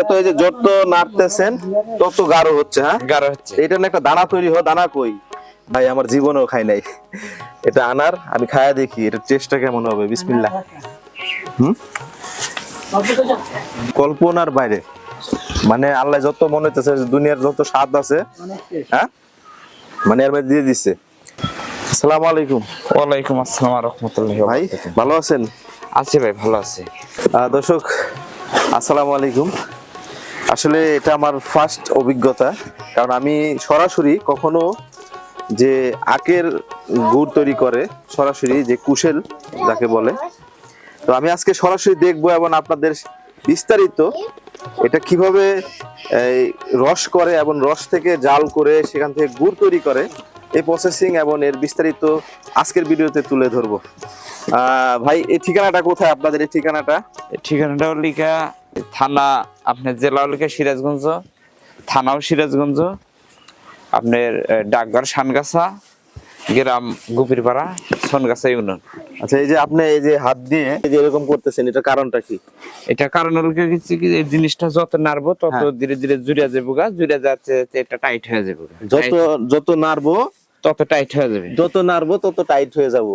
এটা তো এই যে যত নাড়তেছেন তত গাঢ় হচ্ছে হ্যাঁ? গাঢ় হচ্ছে। এটা না একটা দানা তৈরি হয় দানা কই? ভাই আমার জীবনেও খাই নাই। এটা আনার আমি খায়া দেখি এটা টেস্টটা কেমন হবে? বিসমিল্লাহ। হুম? কল্পনার বাইরে। মানে আল্লাহ যত মনে হইতেছে দুনিয়ার যত স্বাদ আছে হ্যাঁ? মানে এর মধ্যে দিয়ে দিচ্ছে আসসালামু আলাইকুম। ওয়ালাইকুম আসসালাম রহমতুল্লাহ ভাই ভালো আছেন? আছি ভাই ভালো আছি। দর্শক আসসালামু আলাইকুম। আসলে এটা আমার ফার্স্ট অভিজ্ঞতা। কারণ আমি সরাসরি কখনো যে আখের গুড় তৈরি করে, সরাসরি যে কুশেল যাকে বলে, তো আমি আজকে সরাসরি দেখব এবং আপনাদের বিস্তারিত এটা কীভাবে রস করে এবং রস থেকে জাল করে সেখান থেকে গুড় তৈরি করে, এই প্রসেসিং এবং এর বিস্তারিত আজকের ভিডিওতে তুলে ধরবো। ভাই এই ঠিকানাটা কোথায় আপনাদের এই ঠিকানাটা? লিখা থানা আপনার জেলা লিখা সিরাজগঞ্জ থানাও সিরাজগঞ্জ আপনার ডাকঘর সানগাছা গ্রাম গুপিরপাড়া সনগাছা ইউনিয়ন। আচ্ছা এই যে আপনি এই যে হাত দিয়ে এই যে এরকম করতেছেন এটা কারণটা কি? এটা কারণ হলো কি এই জিনিসটা যত নাড়বো তত হ্যাঁ। ধীরে ধীরে জুড়ে যাব গা জুড়ে যাচ্ছে এটা টাইট হয়ে যাবে যত যত নাড়বো তত টাইট হয়ে যাবে। যত নাড়বো তত টাইট হয়ে যাব।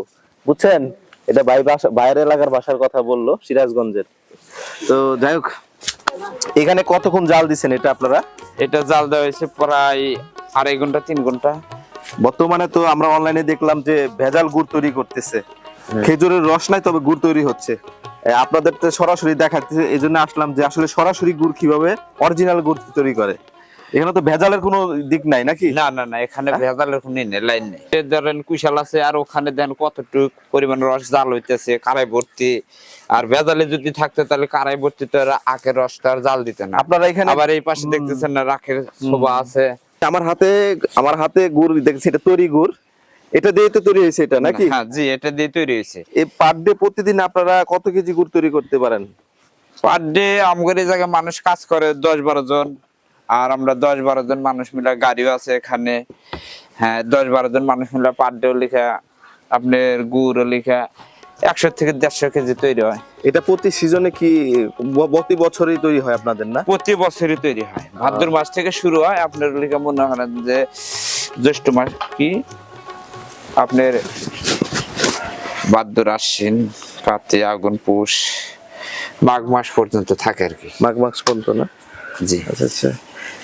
বুঝছেন? এটা বাই বাসা বাইরের এলাকার বাসার কথা বলল সিরাজগঞ্জের। তো যাই হোক এখানে কতক্ষণ জাল দিচ্ছেন এটা আপনারা? এটা জাল দেওয়া হয়েছে প্রায় আড়াই ঘণ্টা তিন ঘণ্টা। বর্তমানে তো আমরা অনলাইনে দেখলাম যে ভেজাল গুড় তৈরি করতেছে। খেজুরের রস নাই তবে গুড় তৈরি হচ্ছে। আপনাদের তো সরাসরি দেখাচ্ছে এই জন্য আসলাম যে আসলে সরাসরি গুড় কীভাবে অরিজিনাল গুড় তৈরি করে। এখানে তো ভেজালের কোনো দিক নাই নাকি? না না না এখানে ভেজালের কোনো নেই লাইন নেই। ধরেন কুশাল আছে আর ওখানে দেন কতটুক পরিমাণ রস জাল হইতেছে কারাই ভর্তি। আর ভেজালে যদি থাকতো তাহলে কারাই ভর্তি তো আখের রসটা আর জাল দিতে না। আপনারা এখানে আবার এই পাশে দেখতেছেন না রাখের শোভা আছে। আমার হাতে আমার হাতে গুড় দেখছি এটা তৈরি গুড়। এটা দিয়ে তো তৈরি হয়েছে এটা নাকি? হ্যাঁ জি এটা দিয়ে তৈরি হয়েছে। এই পার ডে প্রতিদিন আপনারা কত কেজি গুড় তৈরি করতে পারেন? পার ডে আমগর এই জায়গায় মানুষ কাজ করে দশ বারো জন। আর আমরা দশ বারো জন মানুষ মিলে গাড়িও আছে এখানে। হ্যাঁ দশ বারো জন মানুষ মিলে পার লিখা আপনার গুড় লিখা একশো থেকে দেড়শো কেজি তৈরি হয়। এটা প্রতি সিজনে কি প্রতি বছরই তৈরি হয় আপনাদের না? প্রতি বছরই তৈরি হয়। ভাদ্র মাস থেকে শুরু হয় আপনার লিখা মনে করেন যে জ্যৈষ্ঠ মাস কি? আপনার ভাদ্র আশ্বিন কার্তিক আগুন পুষ মাঘ মাস পর্যন্ত থাকে আর কি। মাঘ মাস পর্যন্ত না? জি। আচ্ছা আচ্ছা।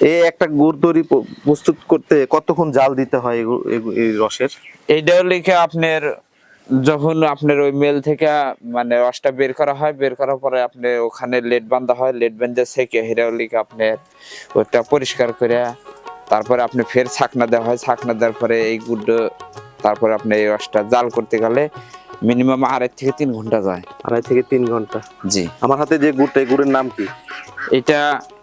এই একটা গুড় তৈরি প্রস্তুত করতে কতক্ষণ জাল দিতে হয় এই এই এই রসের? এইটাও লিখে আপনার যখন আপনার ওই মেল থেকে মানে রসটা বের করা হয় বের করার পরে আপনি ওখানে লেট বান্ধা হয় লেট বেঁধে সেকে হিরাও লিখে আপনার ওটা পরিষ্কার করে তারপরে আপনি ফের ছাকনা দেওয়া হয়। ছাকনা দেওয়ার পরে এই গুড় তারপরে আপনি এই রসটা জাল করতে গেলে মিনিমাম আড়াই থেকে তিন ঘণ্টা যায়। আড়াই থেকে তিন ঘণ্টা? জি। আমার হাতে যে গুড়টা এই গুড়ের নাম কি? এটা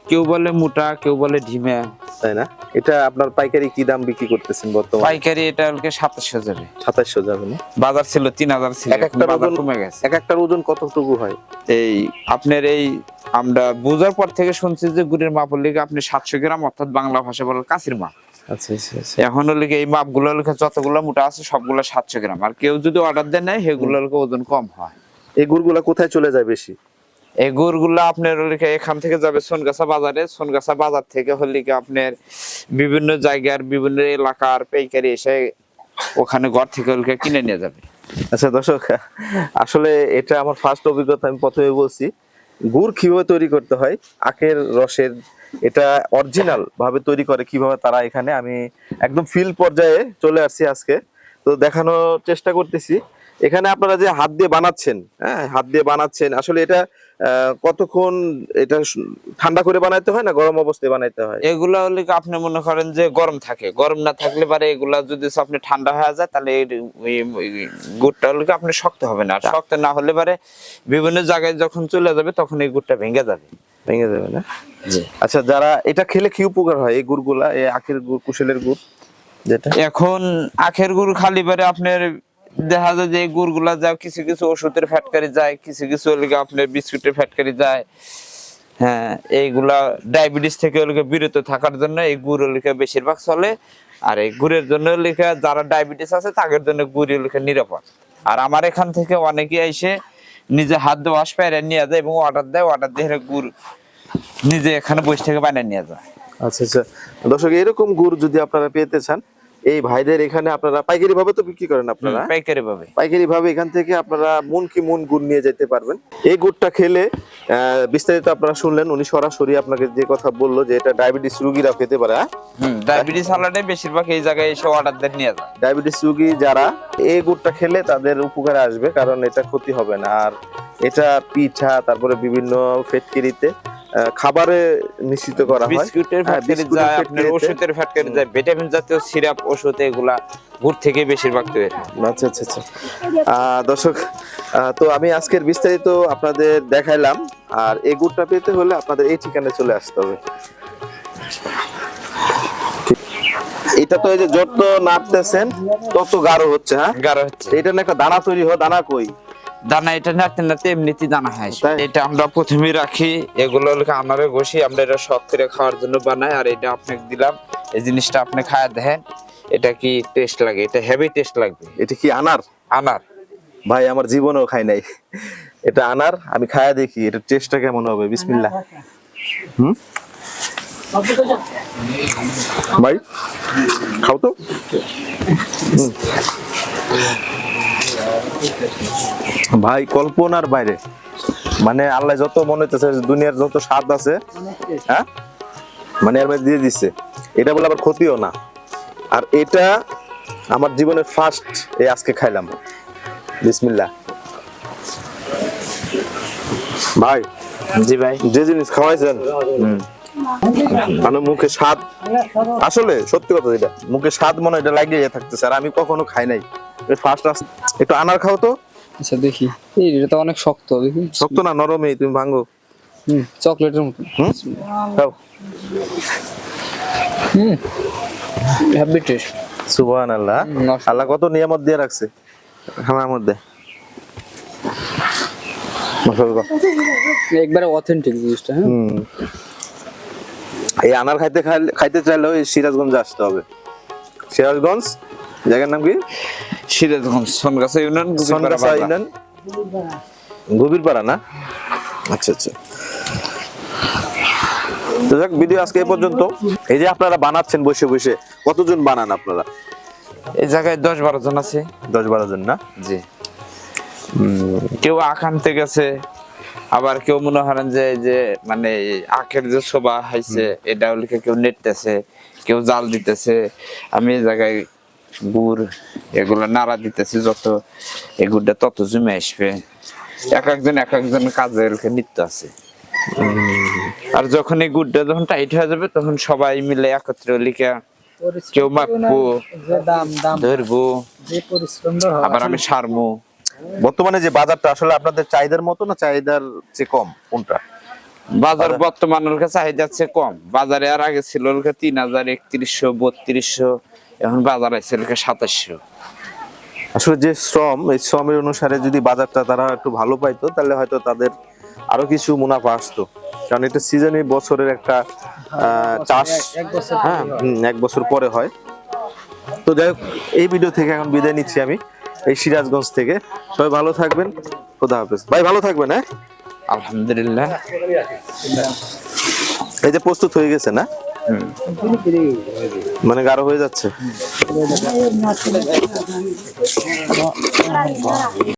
কেউ বলে মোটা কেউ বলে ঢিমে। তাই না? এটা আপনার পাইকারি কি দাম বিক্রি করতেছেন বর্তমানে? পাইকারি এটা হলকে সাতাশশো যাবে। সাতাশশো যাবে না? বাজার ছিল তিন হাজার ছিল এক একটা বাজার ওজন- কমে গেছে। এক একটার ওজন কতটুকু হয়? এই আপনার এই আমরা বুঝার পর থেকে শুনছি যে গুড়ের মাপের লিগে আপনি সাতশো গ্রাম অর্থাৎ বাংলা ভাষা বলে কাছির মাপ। আচ্ছা আচ্ছা আচ্ছা। এখন লিগে এই মাপগুলো লিখে যতগুলো মোটা আছে সবগুলো সাতশো গ্রাম। আর কেউ যদি অর্ডার দেয় নেয় সেগুলো ওজন কম হয়। এই গুড়গুলা কোথায় চলে যায় বেশি? এই গুড়গুলো আপনার লিখে এখান থেকে যাবে সোনগাছা বাজারে। সোনগাছা বাজার থেকে হলে আপনার বিভিন্ন জায়গার, বিভিন্ন এলাকার পাইকারি এসে ওখানে ঘর থেকে লিখে কিনে নিয়ে যাবে। আচ্ছা দর্শক, আসলে এটা আমার ফার্স্ট অভিজ্ঞতা, আমি প্রথমে বলছি, গুড় কীভাবে তৈরি করতে হয়, আখের রসের এটা অরিজিনাল ভাবে তৈরি করে কীভাবে তারা এখানে, আমি একদম ফিল পর্যায়ে চলে আসছি আজকে। তো দেখানোর চেষ্টা করতেছি। এখানে আপনারা যে হাত দিয়ে বানাচ্ছেন হ্যাঁ হাত দিয়ে বানাচ্ছেন আসলে এটা কতক্ষণ এটা ঠান্ডা করে বানাইতে হয় না গরম অবস্থায় বানাইতে হয়? এগুলা হলে আপনি মনে করেন যে গরম থাকে? গরম না থাকলে পারে এগুলা যদি আপনি ঠান্ডা হয়ে যায় তাহলে গুড়টা হলে আপনি শক্ত হবে না। শক্ত না হলে পারে বিভিন্ন জায়গায় যখন চলে যাবে তখন এই গুড়টা ভেঙে যাবে। ভেঙে যাবে না? আচ্ছা যারা এটা খেলে কি উপকার হয় এই গুড়গুলা এই আখের গুড় কুশলের গুড় যেটা? এখন আখের গুড় খালি পারে আপনার দেখা যায় যে গুড়গুলা যায় কিছু কিছু ওষুধের ফ্যাটকারি যায়, কিছু কিছু হলে আপনার বিস্কুটের ফ্যাটকারি যায়। হ্যাঁ এইগুলা ডায়াবেটিস থেকে ওগুলোকে বিরত থাকার জন্য এই গুড় লিখে বেশিরভাগ চলে। আর এই গুড়ের জন্য লেখা যারা ডায়াবেটিস আছে, তাদের জন্য গুড় লিখে নিরাপদ। আর আমার এখান থেকে অনেকে এসে নিজে হাত দিয়ে ওয়াশ পেরে নিয়ে যায় এবং অর্ডার দেয়, অর্ডার দিয়ে গুড় নিজে এখানে বসে থেকে বানিয়ে নিয়ে যায়। আচ্ছা আচ্ছা। দর্শক, এরকম গুড় যদি আপনারা পেতে চান এই ভাইদের এখানে আপনারা পাইকারি ভাবে তো বিক্রি করেন আপনারা? পাইকারি ভাবে পাইকারি ভাবে এখান থেকে আপনারা মন কি মন গুড় নিয়ে যেতে পারবেন। এই গুড়টা খেলে বিস্তারিত আপনারা শুনলেন উনি সরাসরি আপনাকে যে কথা বলল যে এটা ডায়াবেটিস রোগীরা খেতে পারে হ্যাঁ? ডায়াবেটিস হালাটে বেশিরভাগ এই জায়গায় এসে অর্ডার দেন নিয়ে যায়। ডায়াবেটিস রুগী যারা এই গুড়টা খেলে তাদের উপকারে আসবে কারণ এটা ক্ষতি হবে না। আর এটা পিঠা তারপরে বিভিন্ন ফেটকিরিতে খাবারে মিশ্রিত করা হয়। বিস্কুটের হ্যাঁ, ফ্যাক্টরি যায় আপনার। ওষুধের ফ্যাক্টরি যায় ভিটামিন জাতীয় সিরাপ ওষুধ এগুলা গুড় থেকে বেশিরভাগ তৈরি। আচ্ছা আচ্ছা আচ্ছা। দর্শক তো আমি আজকের বিস্তারিত আপনাদের দেখাইলাম আর এই গুড়টা পেতে হলে আপনাদের এই ঠিকানায় চলে আসতে হবে। এটা তো এই যে যত নাড়তেছেন তত গাঢ় হচ্ছে হ্যাঁ? গাঢ় হচ্ছে। এটা না একটা দানা তৈরি হয় দানা কই? দানা এটা নাড়তে নাড়তে এমনিতেই দানা হয়। এটা আমরা প্রথমে রাখি এগুলো হলো আনারে ঘষি আমরা এটা শখ করে খাওয়ার জন্য বানাই আর এটা আপনাকে দিলাম। এই জিনিসটা আপনি খায়া দেখেন এটা কি টেস্ট লাগে? এটা হেভি টেস্ট লাগবে। এটা কি আনার? আনার। ভাই আমার জীবনেও খাই নাই। এটা আনার আমি খায়া দেখি এটা টেস্টটা কেমন হবে? বিসমিল্লাহ। হুম? ভাই খাও তো। ভাই কল্পনার বাইরে। মানে আল্লাহ যত মনে হইতেছে দুনিয়ার যত স্বাদ আছে হ্যাঁ? মানে এর মধ্যে দিয়ে দিচ্ছে এটা বলে আবার ক্ষতিও না। আর এটা আমার জীবনের ফার্স্ট এই আজকে খাইলাম। বিসমিল্লাহ। ভাই জি ভাই। যে জিনিস খাওয়াইছেন মানে মুখে স্বাদ আসলে সত্যি কথা যেটা মুখে স্বাদ মনে হয় এটা লাগিয়ে থাকতেছে আর আমি কখনো খাই নাই। ফার্স্ট একটু আনার খাও তো। আচ্ছা দেখি। এই এটা তো অনেক শক্ত দেখি। শক্ত না নরমই তুমি ভাঙো। হুম চকলেটের মতো। হুম? খাও। হুম হ্যাপি টেস্ট সুবহান আল্লাহ কত নিয়ামত দিয়ে রাখছে। খানার মধ্যে। একবারে অথেন্টিক জিনিসটা হ্যাঁ। এই আনার খাইতে খাইতে চাইলেও এই সিরাজগঞ্জ আসতে হবে। সিরাজগঞ্জ জায়গার নাম কি? Sirajganj Songachha union Gubirpara Songachha union. গভীর পাড়া না? আচ্ছা আচ্ছা। তো যাক ভিডিও আজকে এই পর্যন্ত। এই যে আপনারা বানাচ্ছেন বসে বসে কতজন বানান আপনারা? এই জায়গায় দশ বারো জন আছে। দশ বারো জন না? জি। কেউ আখ আনতে গেছে আবার কেউ মনে করেন যে যে মানে আখের যে শোভা হয়েছে এটা হলিকে কেউ নেটতেছে কেউ জাল দিতেছে। আমি এই জায়গায় গুড় এগুলো নাড়া দিতেছি যত এই গুড়টা তত জমে আসবে। এক একজন এক একজন কাজের নিত্য আছে। আর যখন এই গুড়টা যখন টাইট হয়ে যাবে তখন সবাই মিলে একত্রে লিখা কেউ ধরবো আবার আমি সারমু। বর্তমানে যে বাজারটা আসলে আপনাদের চাহিদার মতো না চাহিদার চেয়ে কম কোনটা? বাজার বর্তমান চাহিদা আছে কম। বাজারে আর আগে ছিল তিন হাজার একত্রিশশো বত্রিশশো এখন বাজার আছে কাছে সাতাশশো। আসলে যে শ্রম এই শ্রমের অনুসারে যদি বাজারটা তারা একটু ভালো পাইতো তাহলে হয়তো তাদের আরও কিছু মুনাফা আসতো। কারণ এটা সিজনে বছরের একটা আহ, চাষ। এক বছর হ্যাঁ এক বছর পরে হয়। তো যাই হোক এই ভিডিও থেকে এখন বিদায় নিচ্ছি আমি এই সিরাজগঞ্জ থেকে। সবাই ভালো থাকবেন খোদা হাফেজ। ভাই ভালো থাকবেন হ্যাঁ? আলহামদুলিল্লাহ। এই যে প্রস্তুত হয়ে গেছে না। মানে গাঢ় হয়ে যাচ্ছে।